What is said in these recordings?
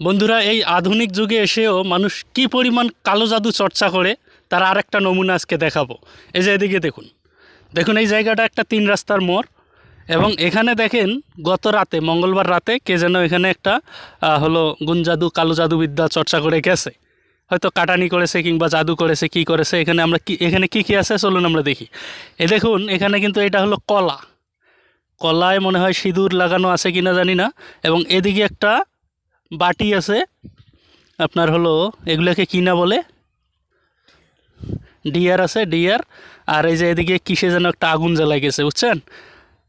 বন্ধুরা, এই আধুনিক যুগে এসেও মানুষ কি পরিমাণ কালো জাদু চর্চা করে, তার আরেকটা নমুনা আজকে দেখাবো। এই যে এদিকে দেখুন। দেখুন, এই জায়গাটা একটা তিন রাস্তার মোড় এবং এখানে দেখেন, গত রাতে, মঙ্গলবার রাতে কে যেন এখানে একটা হলো গুণ জাদু, কালো জাদুবিদ্যা চর্চা করে গেছে। হয়তো কাটানি করেছে কিংবা জাদু করেছে, কি করেছে, এখানে আমরা কি এখানে কি কি আছে, চলুন আমরা দেখি। এ দেখুন, এখানে কিন্তু এটা হলো কলা। কলায় মনে হয় সিঁদুর লাগানো আছে কিনা জানি না এবং এদিকে একটা বাটি আছে। আপনার হলো, এগুলাকে কি না বলে। ডিয়ার আছে, ডিয়ার। আর এই যে এদিকে কিসে যেন একটা আগুন জ্বালাই গেছে, বুঝছেন?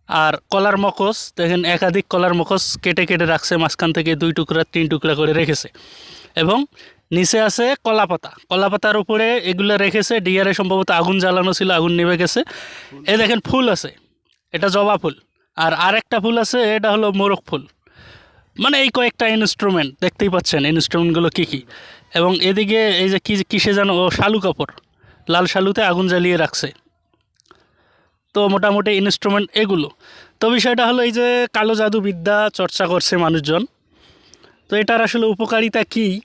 আর কলার মকস, দেখেন একাধিক কলার মকস কেটে কেটে রাখছে, মাঝখান থেকে দুই টুকরা, তিন টুকরা করে রেখেছে। এবং নিচে আছে কলা পাতা। কলা পাতার উপরে এগুলো রেখেছে, ডিয়ারে সম্ভবত আগুন জ্বালানো ছিল, আগুন নেমে গেছে। এ দেখেন ফুল আছে, এটা জবা ফুল। আর আরেকটা ফুল আছে, এটা হলো মোরগ ফুল। মানে এই কয়েকটা ইনস্ট্রুমেন্ট দেখতেই পাচ্ছেন ইনস্ট্রুমেন্টগুলো কী কী। এবং এদিকে এই যে কী কিসে যেন, ও, শালু কাপড়। লাল শালুতে আগুন জ্বালিয়ে রাখছে। তো মোটামুটি ইনস্ট্রুমেন্ট এগুলো। তো বিষয়টা হলো এই যে কালো জাদু বিদ্যা চর্চা করছে মানুষজন। তো এটার আসলে উপকারিতা কী?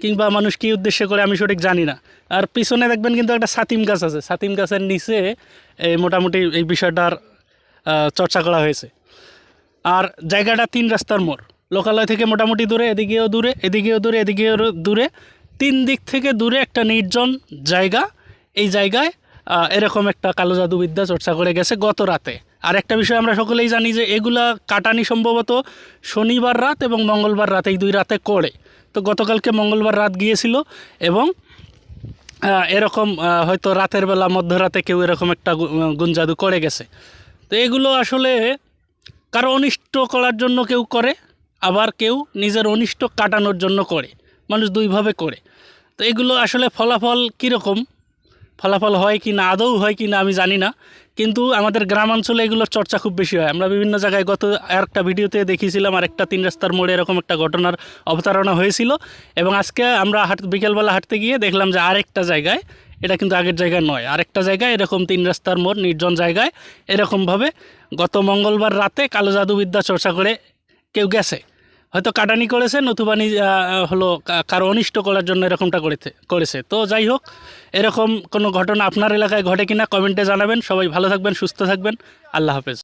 কিংবা মানুষ কী উদ্দেশ্যে করে, আমি সঠিক জানি না। আর পিছনে দেখবেন কিন্তু একটা সাতিম গাছ আছে। সাতিম গাছের নিচে এই মোটামুটি এই বিষয়টার চর্চা করা হয়েছে। আর জায়গাটা তিন রাস্তার মোড়। লোকালয় থেকে মোটামুটি দূরে, এদিকেও দূরে এদিকেও দূরে এদিকেও দূরে। তিন দিক থেকে দূরে একটা নির্জন জায়গা। এই জায়গায় এরকম একটা কালো জাদুবিদ্যা চর্চা করে গেছে গত রাতে। আর একটা বিষয় আমরা সকলেই জানি যে এগুলা কাটানি সম্ভবত শনিবার রাত এবং মঙ্গলবার রাত, এই দুই রাতে করে। তো গতকালকে মঙ্গলবার রাত গিয়েছিল এবং এরকম হয়তো রাতের বেলা, মধ্যরাতে কেউ এরকম একটা গু- গুণ জাদু করে গেছে। তো এগুলো আসলে কারও অনিষ্ট করার জন্য কেউ করে আবার কেউ নিজের অনিষ্ট কাটানোর জন্য করে, মানুষ দুইভাবে করে। তো এগুলো আসলে ফলাফল কীরকম? ফলাফল হয় কি না, আদৌ হয় কি না আমি জানি না। কিন্তু আমাদের গ্রামাঞ্চলে এগুলোর চর্চা খুব বেশি হয়। আমরা বিভিন্ন জায়গায় গত আরেকটা ভিডিওতে দেখিয়েছিলাম আর একটা তিন রাস্তার মোড়ে এরকম একটা ঘটনার অবতারণা হয়েছিল। এবং আজকে আমরা হাট, বিকেলবেলা হাঁটতে গিয়ে দেখলাম যে আরেকটা জায়গায়, এটা কিন্তু আগের জায়গায় নয়, আরেকটা জায়গায় এরকম তিন রাস্তার মোড়, নির্জন জায়গায় এরকমভাবে গত মঙ্গলবার রাতে কালো জাদুবিদ্যা চর্চা করে কেউ গেছে। হয়তো কাটানি করেছে, নতুবা হলো কারও অনিষ্ট করার জন্য এরকমটা করেছে করেছে। তো যাই হোক, এরকম কোনো ঘটনা আপনার এলাকায় ঘটে কিনা, কমেন্টে জানাবেন। সবাই ভালো থাকবেন, সুস্থ থাকবেন। আল্লাহ হাফেজ।